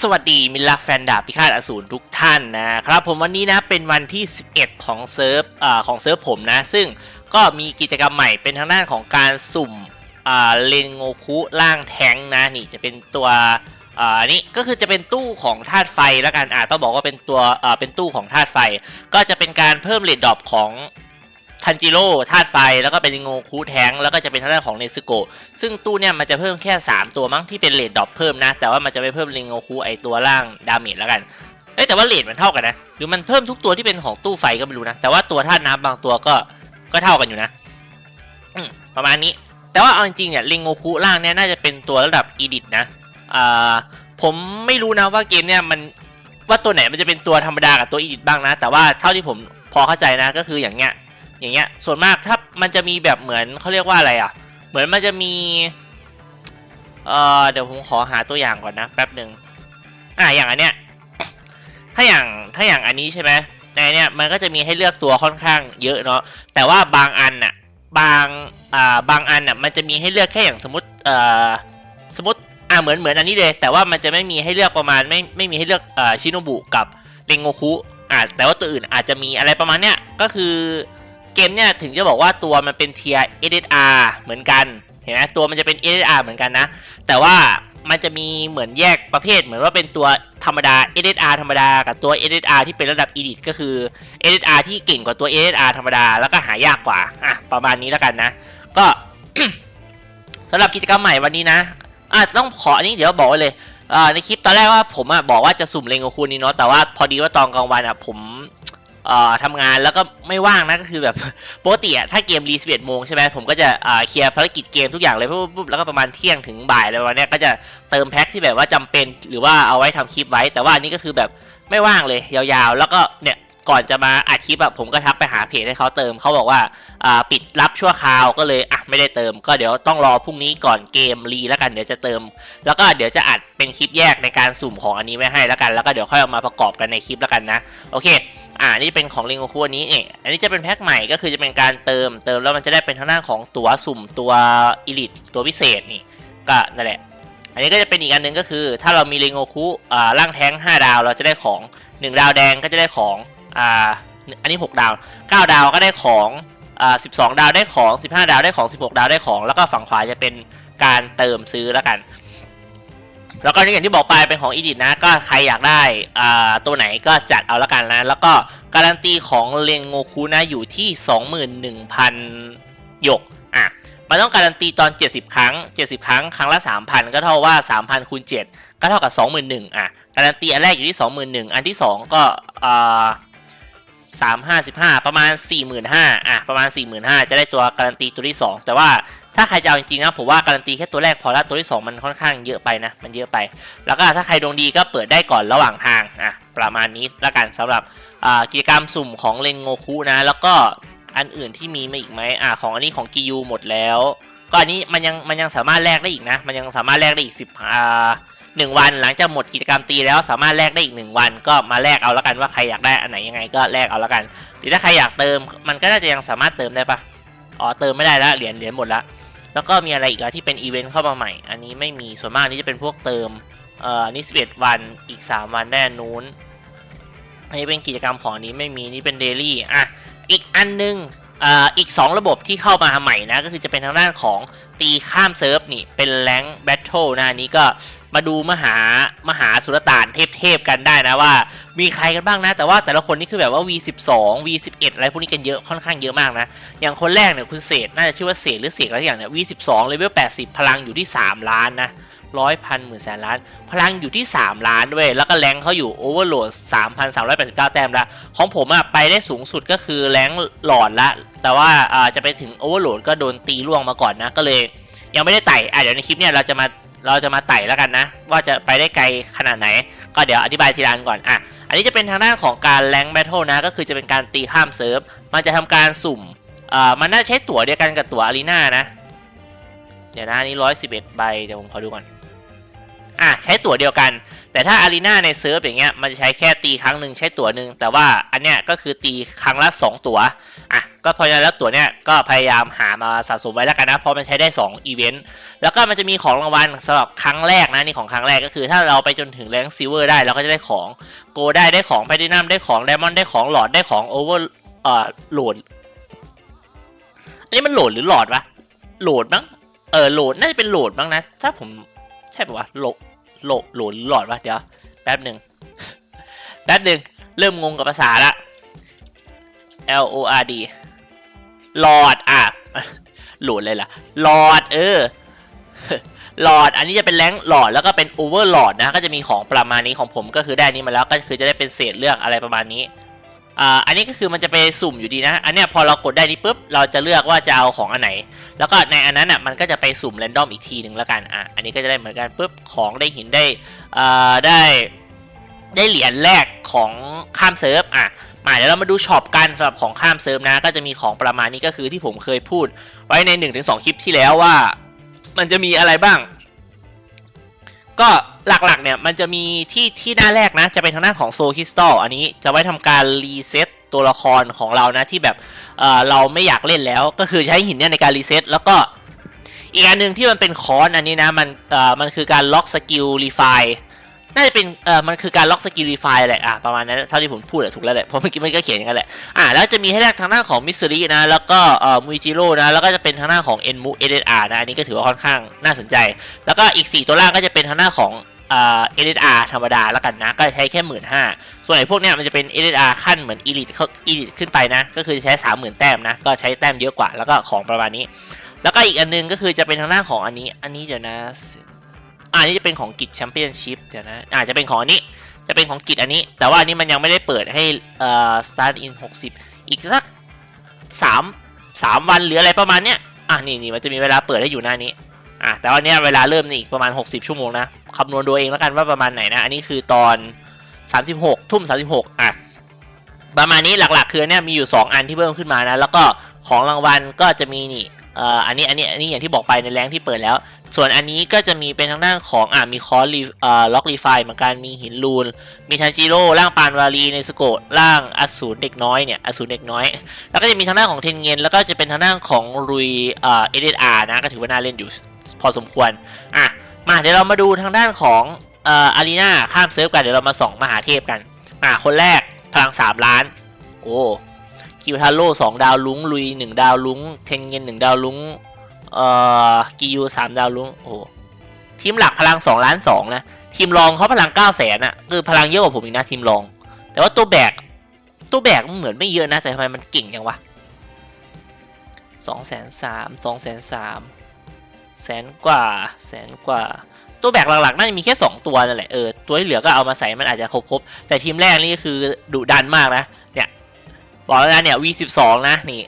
สวัสดีมิลาแฟนดาบพิฆาตอสูรทุกท่านนะครับผมวันนี้นะเป็นวันที่ 11 ของเซิร์ฟอของเซิร์ฟผมนะ ซึ่งก็มีกิจกรรมใหม่เป็นทางด้านของการสุ่มเลนโงคุล่างแทงนะนี่จะเป็นตัวอ่านี่ก็คือจะเป็นตู้ของธาตุไฟแล้วกันอ่าต้องบอกว่าเป็นตัวเป็นตู้ของธาตุไฟ ก็จะเป็นการเพิ่มเลดดรอปของ ทันจิโร่ธาตุไฟแล้วก็เป็นโงคุแทงแล้วก็จะเป็นทางด้านของเนซึโกะซึ่งตู้เนี่ยมันจะเพิ่มแค่ 3 ตัวมั้งที่เป็นเลดดรอปเพิ่มนะ แต่ว่ามันจะไม่เพิ่มลิงโอคูไอตัวล่างดาเมจแล้วกันเอ้แต่ว่าเลดมันเท่ากันนะหรือมันเพิ่มทุกตัวที่เป็นของตู้ไฟก็ไม่รู้นะ แต่ว่าตัวท่าตุน้ำบางตัวก็ก็เท่ากันอยู่นะประมาณนี้ แต่ว่าเอาจริงๆเนี่ยลิงโอคูล่างเนี่ยน่าจะเป็นตัวระดับอีดิทนะอ่าผมไม่รู้นะว่าเกมเนี่ยมันว่าตัวไหนมันจะเป็นตัวธรรมดากับตัวอีดิทบ้างนะ แต่ว่าเท่าที่ผมพอเข้าใจนะก็คืออย่างเงี้ย อย่างเงี้ยส่วนมากถ้ามันจะมีแบบเหมือนเขาเรียกว่าอะไรอะ เหมือนมันจะมีเอ่อเดี๋ยวผมขอหาตัวอย่างก่อนนะแป๊บหนึ่งอ่าอย่างอันเนี้ยถ้าอย่างถ้าอย่างอันนี้ใช่ไหมในเนี้ยมันก็จะมีให้เลือกตัวค่อนข้างเยอะเนาะแต่ว่าบางอันน่ะบางอ่าบางอันน่ะมันจะมีให้เลือกแค่อย่างสมมติเอ่อสมมติอ่าเหมือนเหมือนอันนี้เลย แต่ว่ามันจะไม่มีให้เลือกประมาณไม่ไม่มีให้เลือกเอ่อชิโนบุกับเรงโงคุอ่าแต่ว่าตัวอื่นอาจจะมีอะไรประมาณเนี้ยก็คือ เกมเนี่ยถึงจะบอกว่าตัวมันเป็นเทีย SSR เหมือนกัน เห็นไหมตัวมันจะเป็น SSR เหมือนกันนะ แต่ว่ามันจะมีเหมือนแยกประเภทเหมือนว่าเป็นตัวธรรมดา SSR ธรรมดา กับตัว SSR ที่เป็นระดับ Elite ก็คือ SSR ที่เก่งกว่าตัว SSR ธรรมดา แล้วก็หายากกว่าอะประมาณนี้แล้วกันนะ ก็สำหรับกิจกรรมใหม่วันนี้นะอะต้องขออันนี้เดี๋ยวบอกเลยอ่าในคลิปตอนแรกว่าผมอะบอกว่าจะสุ่มเลงโกคูนี้เนาะแต่ว่าพอดีว่าตอนกลางวันอะผม ทำงานแล้วก็ไม่ว่างนะก็คือแบบปกติอะถ้าเกมรีสเอ็ดโมงใช่ไหมผมก็จะเคลียร์ภารกิจเกมทุกอย่างเลยปุ๊บปุ๊บแล้วก็ประมาณเที่ยงถึงบ่ายอะไรประมาณเนี้ยก็จะเติมแพ็คที่แบบว่าจำเป็นหรือว่าเอาไว้ทำคลิปไว้ แต่ว่าอันนี้ก็คือแบบไม่ว่างเลยยาวๆ แล้วก็เนี่ย ก่อนจะมาอัดคลิปอะผมก็ทักไปหาเพจให้เขาเติมเขาบอกว่าอ่าปิดรับชั่วคราวก็เลยอะไม่ได้เติม ก็เดี๋ยวต้องรอพรุ่งนี้ก่อนเกมรีแล้วกันเดี๋ยวจะเติม แล้วก็เดี๋ยวจะอัดเป็นคลิปแยกในการสุ่มของอันนี้ไว้ให้แล้วกัน แล้วก็เดี๋ยวค่อยเอามาประกอบกันในคลิปแล้วกันนะโอเคอ่านี่เป็นของลิงโกคูอันนี้เนี่ยอันนี้จะเป็นแพ็คใหม่ก็คือจะเป็นการเติมเติมแล้วมันจะได้เป็นทางด้านของตัวสุ่มตัวอิลิทตัวพิเศษนี่ก็นั่นแหละอันนี้ก็จะเป็นอีกอันหนึ่งก็คือ ถ้าเรามีลิงโกคูอ่าร่างแท้ง 5 ดาวเราจะได้ของ 1 ดาวแดงก็จะได้ของ อ่าอันนี้ 6 ดาว 9 ดาวก็ได้ของอ่า12 ดาวได้ของ 15 ดาวได้ของ 16 ดาวได้ของ แล้วก็ฝั่งขวาจะเป็นการเติมซื้อแล้วกัน แล้วก็นี่อย่างที่บอกไปเป็นของอีดิทนะก็ใครอยากได้อ่าตัวไหนก็จัดเอาละกันนะ แล้วก็การันตีของเลงโงคุนะอยู่ที่ 21,000 หยกอะมันต้องการันตีตอน 70 ครั้ง 70 ครั้ง ครั้งละ 3,000 ก็เท่าว่า 3,000คูณ7ก็เท่ากับ 21,000อะ การันตีอันแรกอยู่ที่ 21,000 อันที่ 2 ก็อ่า สามห้าสิบห้าประมาณสี่หมื่นห้าอะประมาณสี่หมื่นห้าจะได้ตัวการันตีตัวที่สองแต่ว่าถ้าใครจะเอาจริงๆนะผมว่าการันตีแค่ตัวแรกพอละตัวที่ 2 มันค่อนข้างเยอะไปนะ มันเยอะไป แล้วก็ถ้าใครดวงดีก็เปิดได้ก่อนระหว่างทางอะประมาณนี้แล้วกันสำหรับกิจกรรมสุ่มของเลนโงคุนะ แล้วก็อันอื่นที่มีมาอีกไหมอะของอันนี้ของกิยูหมดแล้ว ก็อันนี้มันยังมันยังสามารถแลกได้อีกนะ มันยังสามารถแลกได้อีกสิบอ่า หนึ่งวันหลังจากหมดกิจกรรมตีแล้วสามารถแลกได้อีกหนึ่งวัน ก็มาแลกเอาแล้วกันว่าใครอยากได้อันไหนยังไงก็แลกเอาแล้วกัน หรือถ้าใครอยากเติมมันก็น่าจะยังสามารถเติมได้ปะอ๋อเติมไม่ได้แล้วเหรียญเหรียญหมดละแล้วก็มีอะไรอีกอะที่เป็นอีเวนต์เข้ามาใหม่ อันนี้ไม่มีส่วนมากนี่จะเป็นพวกเติมเอ่ออันนี่11วันอีก 3 วันแน่นู้นอันนี้เป็นกิจกรรมของนนี้ไม่มีนี่เป็นเดลี่อะอีกอันนึง อ่าอีก 2 ระบบที่เข้ามาใหม่นะ ก็คือจะเป็นทางด้านของตีข้ามเซิร์ฟนี่ เป็นแรงแบทเทิลนะนนี้ก็มาดูมหามหาสุลต่านเทพๆกันได้นะว่า มีใครกันบ้างนะ แต่ว่าแต่ละคนนี่คือแบบว่า V12 V11 อะไรพวกนี้กันเยอะค่อนข้างเยอะมากนะ อย่างคนแรกเนี่ยคุณเศษน่าจะชื่อว่าเศษหรือเศษอะไรอย่างเนี่ย V12 เลเวล80 พลังอยู่ที่ 3 ล้านนะ ร้อยพันหมื่นแสนล้าน พลังอยู่ที่ 3 ล้านด้วย แล้วก็แรงเขาอยู่โอเวอร์โหลด3,389 แต้มละของผมอะไปได้สูงสุดก็คือแรงหลอดละ แต่ว่าจะไปถึงโอเวอร์โหลดก็โดนตีล่วงมาก่อนนะ ก็เลย ยังไม่ได้ไต่อะเดี๋ยวในคลิปเนี่ยเราจะมาเราจะมาไต่แล้วกันนะ ว่าจะไปได้ไกลขนาดไหน ก็เดี๋ยวอธิบายทีละอันก่อนอะอันนี้จะเป็นทางด้านของการแรงแบทเทิลนะ ก็คือจะเป็นการตีข้ามเซิร์ฟมันจะทำการสุ่มอ่ามันน่าใช้ตั๋วเดียวกันกับตั๋วอารีนานะ เดี๋ยวนะนนี้ร้อยสิบเอ็ดใบเดี๋ยวผมขอดูก่อน อะใช้ตั๋วเดียวกัน แต่ถ้าอารีนาในเซิร์ฟอย่างเงี้ยมันจะใช้แค่ตีครั้งหนึ่งใช้ตั๋วหนึ่งแต่ว่าอันเนี้ยก็คือตีครั้งละ 2 ตั๋วอะก็เพราะฉะนั้นแล้วตัวเนี้ยก็พยายามหามาสะสมไว้แล้วกันนะเพราะมันใช้ได้2อีเวนต์แล้วก็มันจะมีของรางวัลสำหรับครั้งแรกนะนี่ของครั้งแรกก็คือ ถ้าเราไปจนถึงแรงซิลเวอร์ได้เราก็จะได้ของโกได้ได้ของแพทินัมได้ของไดมอนด์ได้ของหลอดได้ของโอเวอร์เอ่อโหลดอันนี้มันโหลดหรือหลอดวะโหลดมั้งเออโหลดน่าจะเป็นโหลดมั้งนะ ถ้าผมใช่ปะวะโหลด โหลดหลหรือหลอดวะเดี๋ยวแป๊บหนึ่งแป๊บหนึ่งเริ่มงงกับภาษาละ L O R D หลอดอะหลดเลยล่ะหลอดเออหลอดอันนี้จะเป็นแรงหลอดแล้วก็เป็นโอเวอร์หลอดนะก็จะมีของประมาณนี้ของผมก็คือได้นนี้มาแล้วก็คือจะได้เป็นเศษเลือกอะไรประมาณนี้ อ่าอันนี้ก็คือมันจะไปสุ่มอยู่ดีนะ อันเนี้ยพอเรากดได้นี้ปุ๊บเราจะเลือกว่าจะเอาของอันไหน แล้วก็ในอันนั้นอะมันก็จะไปสุ่มแรนดอมอีกทีหนึ่งแล้วกันอะอันนี้ก็จะได้เหมือนกันปุ๊บของได้หินได้อ่าได้ได้เหรียญแรกของข้ามเซิร์ฟอะมาเดี๋ยวเรามาดูช็อปกันสำหรับของข้ามเซิร์ฟนะ ก็จะมีของประมาณนี้ก็คือที่ผมเคยพูด ไว้ใน 1-2 คลิปที่แล้วว่า มันจะมีอะไรบ้าง ก็หลักๆเนี่ยมันจะมีที่ที่หน้าแรกนะ จะเป็นทางด้านของโซคิสตัลอันนี้จะไว้ทำการรีเซ็ตตัวละครของเรานะที่แบบเออเราไม่อยากเล่นแล้ว ก็คือใช้หินเนี่ยในการรีเซ็ตแล้วก็อีกอันหนึ่งที่มันเป็นคอนอันนี้นะมันเอ่อมันคือการล็อกสกิลรีไฟ น่าจะเป็นเอ่อมันคือการล็อกสกิลรีไฟแหละอะประมาณนั้นเท่าที่ผมพูดอะถูกแล้วแหละเพราะเมื่อกี้มันก็เขียนอย่างนั้นแหละอะแล้วจะมีให้แรกทางด้าของมิสซิรินะแล้วก็เอ่อมุยจิโร่นะแล้วก็จะเป็นทางด้าของเอ็นมูเอเดอาร์นะอันนี้ก็ถือว่าค่อนข้างน่าสนใจ แล้วก็อีก 4 ตัวล่างก็จะเป็นทางหน้าของเอ่อ SSR ธรรมดาแล้วกันนะก็ใช้แค่หมื่นห้าส่วนไอ้พวกเนี้ยมันจะเป็น SSR ขั้นเหมือน Elite เขา Elite ขึ้นไปนะก็คือใช้30,000แต้มนะก็ใช้แต้มเยอะกว่าแล้วก็ของประมาณนี้ แล้วก็อีกอันนึงก็คือจะเป็นทางหน้าของอันนี้อันนี้เดี๋ยวนะ อันนี้จะเป็นของกิจแชมเปี้ยนชิพเดี๋ยวนะอาจจะเป็นของอันนี้จะเป็นของกิจอันนี้ แต่ว่าอันนี้มันยังไม่ได้เปิดให้เอ่อ start in 60อีกสักสามสามวันหรืออะไรประมาณเนี้ยอะนี่นี่มันจะมีเวลาเปิดให้อยู่หน้านี้อะแต่ว่าเนี้ยเวลาเริ่มนี่อีกประมาณ 60 ชั่วโมงนะคำนวณดูเองแล้วกันว่าประมาณไหนนะ อันนี้คือตอน 36 ทุ่ม 36 อะ ประมาณนี้หลักๆ คือเนี่ยมีอยู่ 2 อันที่เพิ่มขึ้นมานะ แล้วก็ของรางวัลก็จะมีนี่เอ่ออันนี้อันนี้อันนี้อย่างที่บอกไปในแรงที่เปิดแล้ว ส่วนอันนี้ก็จะมีเป็นทางด้านของอะมีคอร์รีอ่อล็อกรีไฟเหมือนกันมีหินลูน มีทันจิโร่ร่างปานวารีในสโกะร่างอสูรเด็กน้อยเนี่ยอสูรเด็กน้อย แล้วก็จะมีทางด้านของเทนเงินแล้วก็จะเป็นทางด้านของรุยเอ่อเอเดอาร์นะก็ถือว่าน่าเล่นอยู่พอสมควรอะมาเดี๋ยวเรามาดูทางด้านของอ่ออารีนาข้ามเซิร์ฟกันเดี๋ยวเรามาส่องมหาเทพกันอะคนแรกพลัง3ล้าน โอ้คิวทาโร่สองดาวลุงลุย1ดาวลุงเทนเงิน1ดาวลุง เอ่อกิยูสามดาวลุงโอ้ทีมหลักพลัง2ล้าน2นะทีมรองเขาพลัง9 0 0แสนอะคือพลังเยอะกว่าผมอีกนะทีมรอง แต่ว่าตัวแบกตัวแบกมันเหมือนไม่เยอะนะแต่ทำไมมันเก่งจังวะสองแสนสามสองแสนสามแสนกว่าแสนกว่า ตัวแบกหลักๆน่าจะมีแค่ 2 ตัวนั่นแหละเออตัวที่เหลือก็เอามาใส่มันอาจจะครบๆแต่ทีมแรกนี่ก็คือดุดันมากนะเนี่ยบอกแล้วนะเนี่ย V12 นะนี่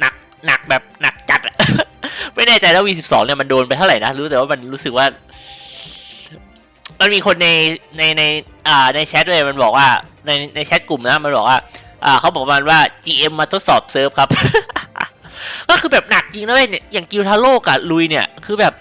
หนักหนักแบบหนักจัด ไม่แน่ใจแล้ว V12 เนี่ยมันโดนไปเท่าไหร่นะ รู้แต่ว่ามันรู้สึกว่า มันมีคนในในในอ่าในแชทด้วยมันบอกว่าในในแชทกลุ่มนะ มันบอกว่า อ่าเขาบอกประมันว่า GM มาทดสอบเซิร์ฟครับ ก็คือแบบหนักจริงนะเว้ยเนี่ยอย่างกิลทาโร่กับลุยเนี่ยคือแบบ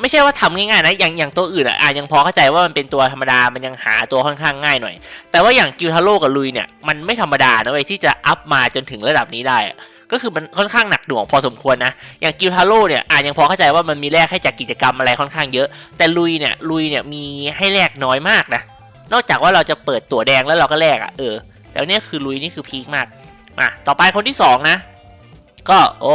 ไม่ใช่ว่าทำง่ายๆนะอย่างอย่างตัวอื่นอะอะยังพอเข้าใจว่ามันเป็นตัวธรรมดามันยังหาตัวค่อนข้างง่ายหน่อย แต่ว่าอย่างกิลทาโร่กับลุยเนี่ยมันไม่ธรรมดานะเว้ยที่จะอัพมาจนถึงระดับนี้ได้อะ ก็คือมันค่อนข้างหนักหน่วงพอสมควรนะ อย่างกิลทาโร่เนี่ยอะยังพอเข้าใจว่ามันมีแลกให้จากกิจกรรมอะไรค่อนข้างเยอะ แต่ลุยเนี่ยลุยเนี่ยมีให้แลกน้อยมากนะ นอกจากว่าเราจะเปิดตั๋วแดงแล้วเราก็แลกอะเออ แต่เนี่ยคือลุยนี่คือพีคมาก มา ต่อไปคนที่สองนะ ก็โอ้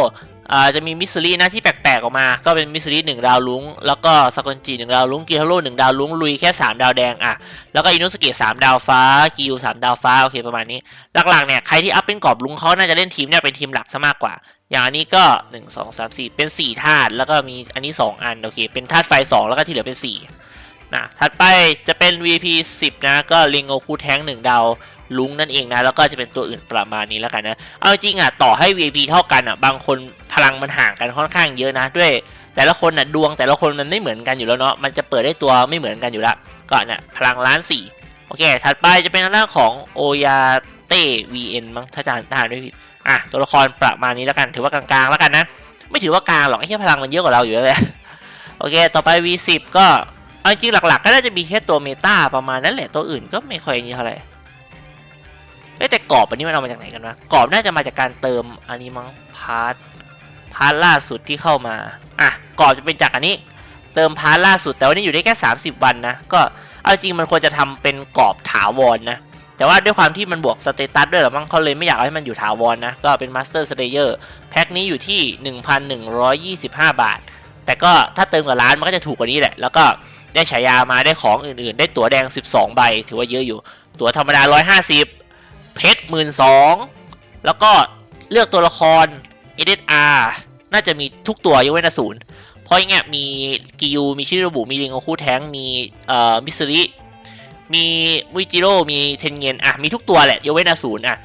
จะมีมิสซิลี่นะที่แปลกๆออกมา ก็เป็นมิสซิลี่หนึ่งดาวลุงแล้วก็ซากอนจิหนึ่งดาวลุงกิทาโร่หนึ่งดาวลุงลุยแค่สามดาวแดงอะแล้วก็อินุสเกะสามดาวฟ้ากิวสามดาวฟ้าโอเคประมาณนี้ หลักๆเนี่ยใครที่อัพเป็นกรอบลุงเขาน่าจะเล่นทีมเนี่ยเป็นทีมหลักซะมากกว่า อย่างอันนี้ก็หนึ่งสองสามสี่เป็นสี่ธาตุแล้วก็มีอันนี้สองอันโอเคเป็นธาตุไฟสองแล้วก็ที่เหลือเป็นสี่นะถัดไปจะเป็น VP 10 นะ ก็ลิงโอคูแท้งหนึ่งดาว ลุงนั่นเองนะ แล้วก็จะเป็นตัวอื่นประมาณนี้แล้วกันนะ เอาจริงอะต่อให้ VIP เท่ากันอะ บางคนพลังมันห่างกันค่อนข้างเยอะนะ ด้วย แต่ละคนอะดวงแต่ละคนมันไม่เหมือนกันอยู่แล้วเนาะ มันจะเปิดได้ตัวไม่เหมือนกันอยู่ล้วก็เนี่ยพลังล้านสี่โอเค ถัดไปจะเป็นทางด้าของโอยาเต้ VN มั้งถ้าจำทานไม่ผิด อะตัวละครประมาณนี้แล้วกัน ถือว่ากลางๆแล้วกันนะ ไม่ถือว่ากลางหรอกไอ้แค่พลังมันเยอะกว่าเราอยู่แล้วแหละโอเค ต่อไป V10 ก็เอาจริงหลักๆ ก็น่าจะมีแค่ตัวเมตาประมาณนั้นแหละ ตัวอื่นก็ไม่ค่อยนี่เท่าไหร่ เอ้แต่กรอบอันนี้มันเอามาจากไหนกันวะกรอบน่าจะมาจากการเติมอันนี้มั้งพาร์ทพาร์ทล่าสุดที่เข้ามาอะกรอบจะเป็นจากอันนี้ เติมพาร์ทล่าสุดแต่วันนี้อยู่ได้แค่ 30 วันนะก็เอาจริงมันควรจะทำเป็นกรอบถาวรนะแต่ว่าด้วยความที่มันบวกสเตตัสด้วยหรอมั้งเขาเลยไม่อยากให้มันอยู่ถาวรนะก็เป็นมาสเตอร์สเตเยอร์แพ็คนี้อยู่ที่ 1,125 บาท แต่ก็ถ้าเติมกับร้านมันก็จะถูกกว่านี้แหละ แล้วก็ได้ฉายามาได้ของอื่นๆ ได้ตั๋วแดง 12 ใบ ถือว่าเยอะอยู่ ตั๋วธรรมดา 150 เพชร12,000แล้วก็เลือกตัวละคร SSR น่าจะมีทุกตัวยกเว้นอสูรเพราะอย่างเงี้ยมีกิยูมีชิโรบุมีริงโอคุแทงมีเอ่อมิสริมีมุยจิโร่มีเทนเงินอะมีทุกตัวแหละยกเว้นอสูรอะ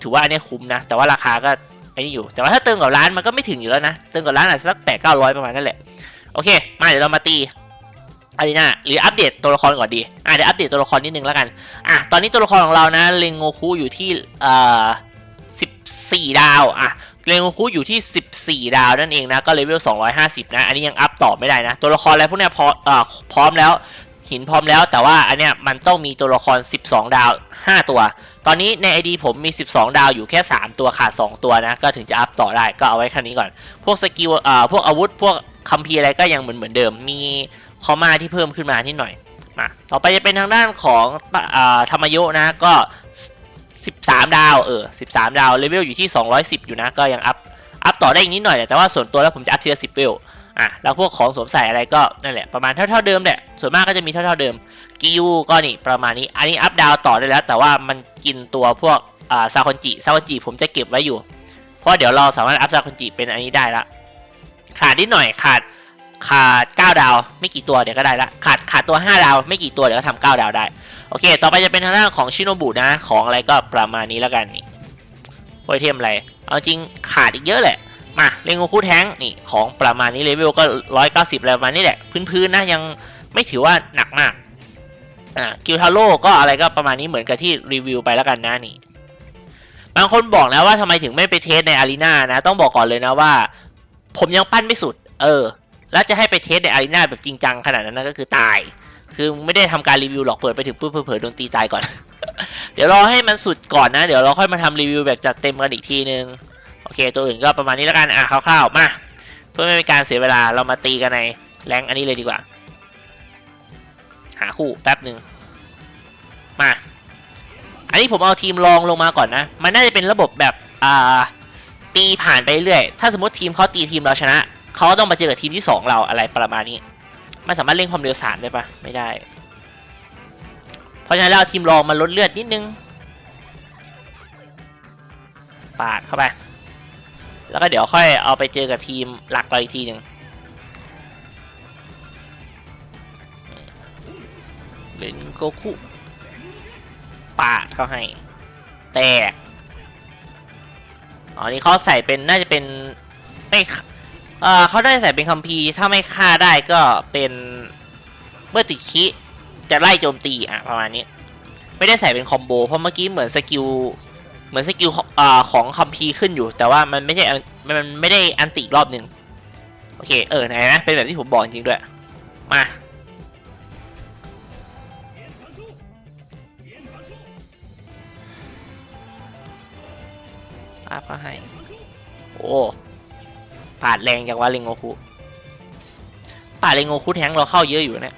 ถือว่าอันนี้คุ้มนะ แต่ว่าราคาก็อ้นี่อยู่ แต่ว่าถ้าเติมกับร้านมันก็ไม่ถึงอยู่แล้วนะ เติมกับร้านอาจจะสักแปดเก้าร้อยประมาณนั่นแหละ โอเค มาเดี๋ยวเรามาตี อารีนาหรืออัปเดตตัวละครก่อนดี อะเดี๋ยวอัปเดตตัวละครนิดนึงแล้วกัน อะตอนนี้ตัวละครของเรานะเรงโงคุอยู่ที่เอ่อสิบสี่ดาว อะเรงโงคุอยู่ที่ 14 ดาวนั่นเองนะ ก็เลเวล 250 นะ อันนี้ยังอัพต่อไม่ได้นะ ตัวละครอะไรพวกเนี้ยพอเอ่อพร้อมแล้ว หินพร้อมแล้ว แต่ว่าอันเนี้ยมันต้องมีตัวละคร 12 ดาว 5 ตัว ตอนนี้ใน ID ผมมี 12 ดาวอยู่แค่ 3 ตัวขาด 2 ตัวนะ ก็ถึงจะอัพต่อได้ ก็เอาไว้แค่นี้ก่อน พวกสกิล เอ่อ พวกอาวุธ พวกคัมภีร์อะไรก็ยังเหมือนเหมือนเดิม มี คอมาที่เพิ่มขึ้นมานิดหน่อยมาต่อไปจะเป็นทางด้านของอธรรมยุนะก็ 13 ดาวเออ13 ดาวเลเวลอยู่ที่ 210 อยู่นะ ก็ยังอัพอัพต่อได้อีกนิดหน่อยแต่ว่าส่วนตัวแล้วผมจะอัพทีละ10เวลอะแล้วพวกของสวมใส่อะไรก็นั่นแหละประมาณเท่าๆเดิมแหละส่วนมากก็จะมีเท่าๆเดิมกิยูก็นี่ประมาณนี้ อันนี้อัพดาวต่อได้แล้ว แต่ว่ามันกินตัวพวกอ่าซาคอนจิซาคอนจิผมจะเก็บไว้อยู่ เพราะเดี๋ยวเราสามารถอัพซาคอนจิเป็นอันนี้ได้ละขาดนิดหน่อยขาด ขาด 9 ดาว ไม่กี่ตัวเดี๋ยวก็ได้ละขาดขาดตัว 5 ดาว ไม่กี่ตัวเดี๋ยวก็ทำ9ดาวได้ โอเค ต่อไปจะเป็นทางด้านของชิโนบุนะ ของอะไรก็ประมาณนี้แล้วกันนี่โอเทมอะไร เอาจริงขาดอีกเยอะแหละ มาเรงโงคุแท้งนี่ของประมาณนี้เลเวลก็ 190อะไรประมาณนี้แหละ พื้นๆนะยังไม่ถือว่าหนักมากอ่ากิลทาโร่ก็อะไรก็ประมาณนี้เหมือนกับที่รีวิวไปแล้วกันนะนี่บางคนบอกนะว่าทำไมถึงไม่ไปเทสในอารีนานะ ต้องบอกก่อนเลยนะว่า ผมยังปั้นไม่สุด เออ แล้วจะให้ไปเทสในอารีนาแบบจริงจังขนาดนั้นก็คือตาย คือไม่ได้ทำการรีวิวหรอกเปิดไปถึงปุ๊บเผลอโดนตีตายก่อน เดี๋ยวรอให้มันสุดก่อนนะ เดี๋ยวเราค่อยมาทำรีวิวแบบจัดเต็มกันอีกทีนึง โอเค ตัวอื่นก็ประมาณนี้แล้วกัน อะคร่าวๆ มา เพื่อไม่เป็นการเสียเวลาเรามาตีกันในแรงอันนี้เลยดีกว่า หาคู่แป๊บหนึ่งมา อันนี้ผมเอาทีมรองลงมาก่อนนะ มันน่าจะเป็นระบบแบบ อ่า ตีผ่านไปเรื่อย ถ้าสมมติทีมเขาตีทีมเราชนะ เขาก็ต้องมาเจอกับทีมที่สองเราอะไรประมาณนี้ มันสามารถเร่งความเร็วสามได้ปะไม่ได้ เพราะฉะนั้นเราทีมรองมาลดเลือดนิดนึง ปาดเข้าไป แล้วก็เดี๋ยวค่อยเอาไปเจอกับทีมหลักเราอีกทีหนึ่งเล่นโกคุปาดเข้าให้ แตก อ๋อ นี่เขาใส่เป็นน่าจะเป็นไม่ เออเขาได้ใส่เป็นคัมภีร์ถ้าไม่ฆ่าได้ก็เป็นเมื่อติดคิจะไล่โจมตีอะประมาณนี้ ไม่ได้ใส่เป็นคอมโบเพราะเมื่อกี้เหมือนสกิลเหมือนสกิลของอ่าของคัมภีร์ขึ้นอยู่ แต่ว่ามันไม่ใช่มันไม่ได้อันติรอบหนึ่งโอเคเออไหนนะเป็นแบบที่ผมบอกจริงๆด้วยมาป้าป้าให้โอ้ ปาดแรงจังวะเรงโงคุปาดเรงโงคุแทงเราเข้าเยอะอยู่เนะ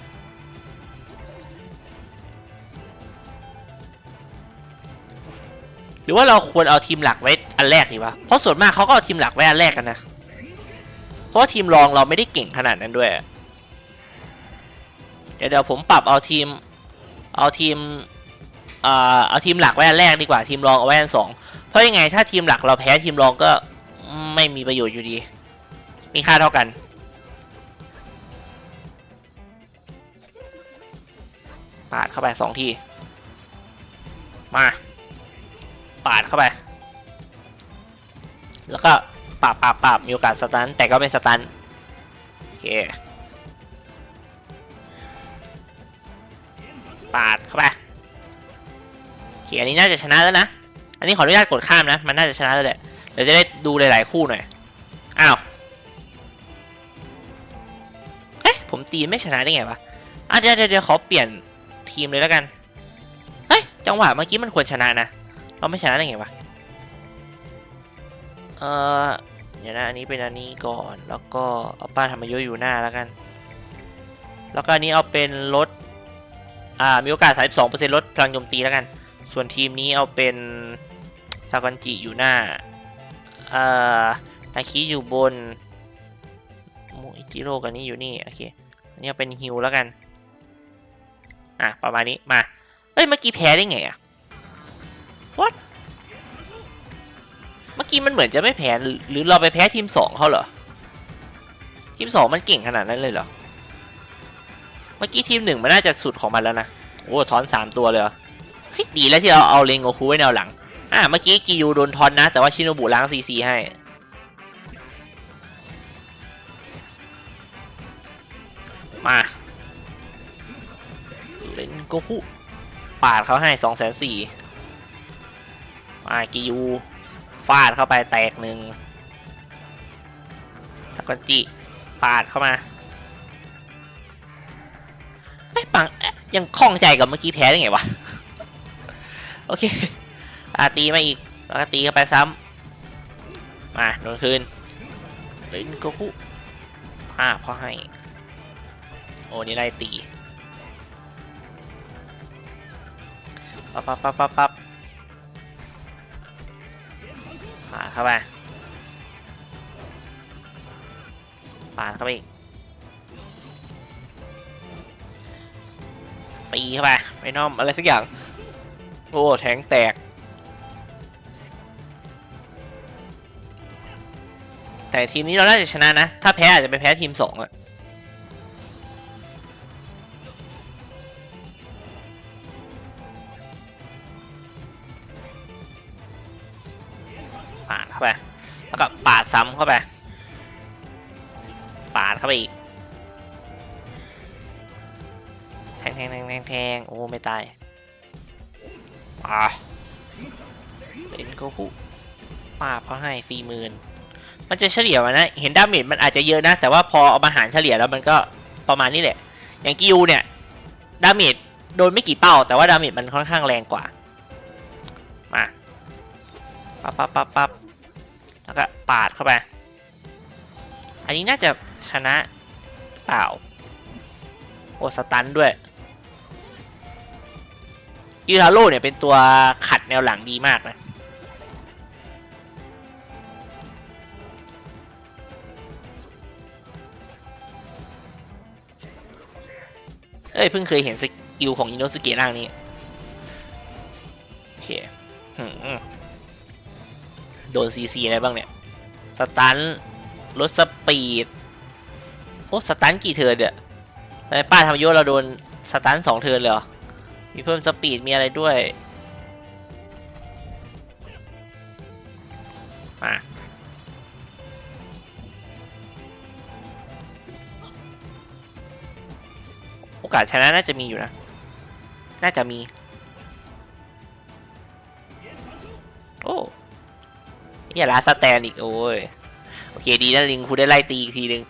หรือว่าเราควรเอาทีมหลักไว้อันแรกดีวะ เพราะส่วนมากเขาก็เอาทีมหลักไว้อันแรกกันนะ เพราะว่าทีมรองเราไม่ได้เก่งขนาดนั้นด้วย เดี๋ยวเดี๋ยวผมปรับเอาทีม เอาทีม เอ่อ เอาทีมหลักไว้อันแรกดีกว่าทีมรองเอาไว้อันสอง เพราะยังไงถ้าทีมหลักเราแพ้ทีมรองก็ไม่มีประโยชน์อยู่ดี มีค่าเท่ากัน ปาดเข้าไปสองที มา ปาดเข้าไป แล้วก็ปาบปาบปาบมีโอกาสสตัน แต่ก็ไม่สตัน โอเค ปาดเข้าไปโอเคอันนี้น่าจะชนะแล้วนะ อันนี้ขออนุญาตกดข้ามนะ มันน่าจะชนะแล้วแหละเดี๋ยวจะได้ดูหลาย ๆ คู่หน่อย ซีไม่ชนะได้ไงวะอะเดี๋ยวเดี๋ยวเขอเปลี่ยนทีมเลยแล้วกัน เฮ้ย จังหวะเมื่อกี้มันควรชนะนะ เราไม่ชนะได้ไงวะ เออเดี๋ยวนะอันนี้เป็นอันนี้ก่อน แล้วก็เอาป้าธรรมยุทธ์อยู่หน้าแล้วกัน แล้วก็อันนี้เอาเป็นลด อ่า มีโอกาส 32%ลดพลังโจมตีแล้วกัน ส่วนทีมนี้เอาเป็นซากอนจิอยู่หน้า เอ่อ นาคิอยู่บนมูอิจิโร่กันนี้อยู่นี่ โอเค อันนี้เอาเป็นฮิวแล้วกัน อะ ประมาณนี้มาเฮ้ยเมื่อกี้แพ้ได้ไงอะ what เมื่อกี้มันเหมือนจะไม่แพ้หรือเราไปแพ้ทีมสองเขาเหรอ ทีมสองมันเก่งขนาดนั้นเลยเหรอ เมื่อกี้ทีมหนึ่งมันน่าจะสุดของมันแล้วนะ โอ้ทอนสามตัวเลยเหรอเฮ้ยดีแล้วที่เราเอาเลงโงคูไว้แนวหลัง อ่าเมื่อกี้กิยูโดนทอนนะ แต่ว่าชิโนบุล้างซีซีให้ โกคุปาดเขาให้สองแสนสี่มากิยูฟาดเข้าไปแตกหนึ่งสกอนจิปาดเข้ามาไม่ปังยังคล่องใจกับเมื่อกี้แพ้ได้ไงวะ โอเคอาตีมาอีกแล้วก็ตีเข้าไปซ้ำมาโดนคืนเลนโกคุอ่าพ่อให้ โอ้นี่ไล่ตี ปั๊บปั๊บปั๊บปั๊บปั๊บปาดเข้าไปปาดเข้าไปอีกตีเข้าไปไม่น้อมอะไรสักอย่าง โอ้ แทงแตก แต่ทีมนี้เราน่าจะชนะนะ ถ้าแพ้อาจจะไปแพ้ทีมสองอะ แล้วก็ปาดซ้ำเข้าไป ปาดเข้าไปอีก แทงแทงแทงแทงแทงโอ้ ไม่ตายอ่าเป็นโกคุปาเขาให้สี่หมื่นมันจะเฉลี่ยมานะ เห็นดาเมจมันอาจจะเยอะนะ แต่ว่าพอเอามาหารเฉลี่ยแล้วมันก็ประมาณนี้แหละ อย่างกิวเนี่ย ดาเมจโดนไม่กี่เป้า แต่ว่าดาเมจมันค่อนข้างแรงกว่า มา ปั๊บปั๊บปั๊บปั๊บ แล้วก็ปาดเข้าไป อันนี้น่าจะชนะเปล่า โอสตันด้วยยูทาโร่เนี่ยเป็นตัวขัดแนวหลังดีมากนะ เอ้ยเพิ่งเคยเห็นสกิลของอินโนสเกะร่างนี้ โอเคหืม โดนซีซีอะไรบ้างเนี่ย สตันลดสปีด โอ้สตันกี่เทิร์นเนี่ยทำไมป้าทำโยเราโดนสตันสองเทิร์นเลยเหรอ มีเพิ่มสปีดมีอะไรด้วยมาโอกาสชนะน่าจะมีอยู่นะ น่าจะมี โอ้ อย่าลาสแตนอีกโอ้ยโอเคดีนะลิงคูได้ไล่ตีอีกทีนึง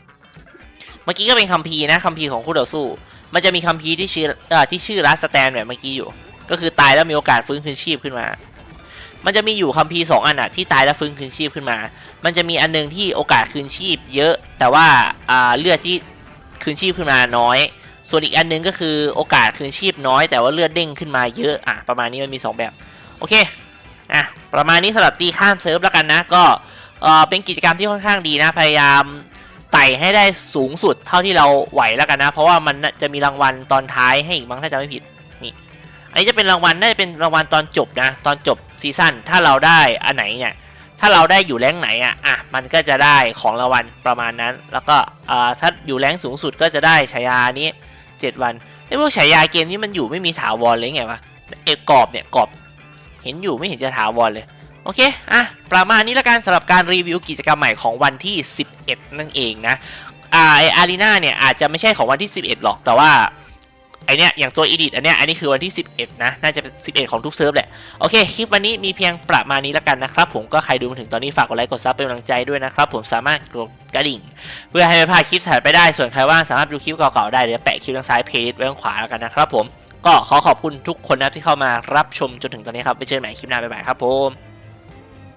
เมื่อกี้ก็เป็นคัมภีร์นะคัมภีร์ของคู่ต่อสู้ มันจะมีคัมภีร์ที่ชื่ออที่ชื่อลาสแตนแบบเมื่อกี้อยู่ ก็คือตายแล้วมีโอกาสฟื้นคืนชีพขึ้นมา มันจะมีอยู่คัมภีร์สองอันอะที่ตายแล้วฟื้นคืนชีพขึ้นมา มันจะมีอันหนึงที่โอกาสคืนชีพ เยอะ แต่ว่าเลือดที่คืนชีพขึ้นมาน้อย ส่วนอีกอันหนึงก็คือโอกาสคืนชีพน้อย แต่ว่าเลือดเด้งขึ้นมาเยอะอะประมาณนี้มันมีสองแบบ โอเค อะประมาณนี้สำหรับตีข้ามเซิร์ฟแล้วกันนะ ก็เออเป็นกิจกรรมที่ค่อนข้างดีนะ พยายามไต่ให้ได้สูงสุดเท่าที่เราไหวแล้วกันนะ เพราะว่ามันจะมีรางวัลตอนท้ายให้อีกมั้งถ้าจำไม่ผิดนี่อันนี้จะเป็นรางวัลน่าจะเป็นรางวัลตอนจบนะตอนจบซีซั่นถ้าเราได้อันไหนเนี่ยถ้าเราได้อยู่แรงไหนอะอะมันก็จะได้ของรางวัลประมาณนั้น แล้วก็เอ่อถ้าอยู่แรงสูงสุดก็จะได้ฉายานี้ 7 วันไอ้พวกฉายาเกมนี้มันอยู่ไม่มีถาวรเลยไงวะเอกกรอบเนี่ยกรอบ เห็นอยู่ไม่เห็นจะถาวรเลย โอเค อะ ประมาณนี้ละกันสำหรับการรีวิวกิจกรรมใหม่ของวันที่ 11 นั่นเองนะอ่าไออารีนาเนี่ยอาจจะไม่ใช่ของวันที่ 11 หรอกแต่ว่าไอเนี้ยอย่างตัว edit อันเนี้ยอันนี้คือวันที่ 11 นะ น่าจะเป็น 11 ของทุกเซิร์ฟแหละ โอเค คลิปวันนี้มีเพียงประมาณนี้ละกันนะครับ ผมก็ใครดูมาถึงตอนนี้ฝากกดไลค์กดซับเป็นกำลังใจด้วยนะครับ ผมสามารถกดกระดิ่ง เพื่อให้ไม่พลาดคลิปถัดไปได้ส่วนใครว่างสามารถดูคลิปเก่าๆได้เดี๋ยวแปะคลิปทางซ้ายเพลย์ลิสต์ไว้ข้างขวาแล้วกันนะครับผม ก็ขอขอบคุณทุกคนนะที่เข้ามารับชมจนถึงตอนนี้ครับไปเจอกันใหม่คลิปหน้าบ๊ายบายครับผม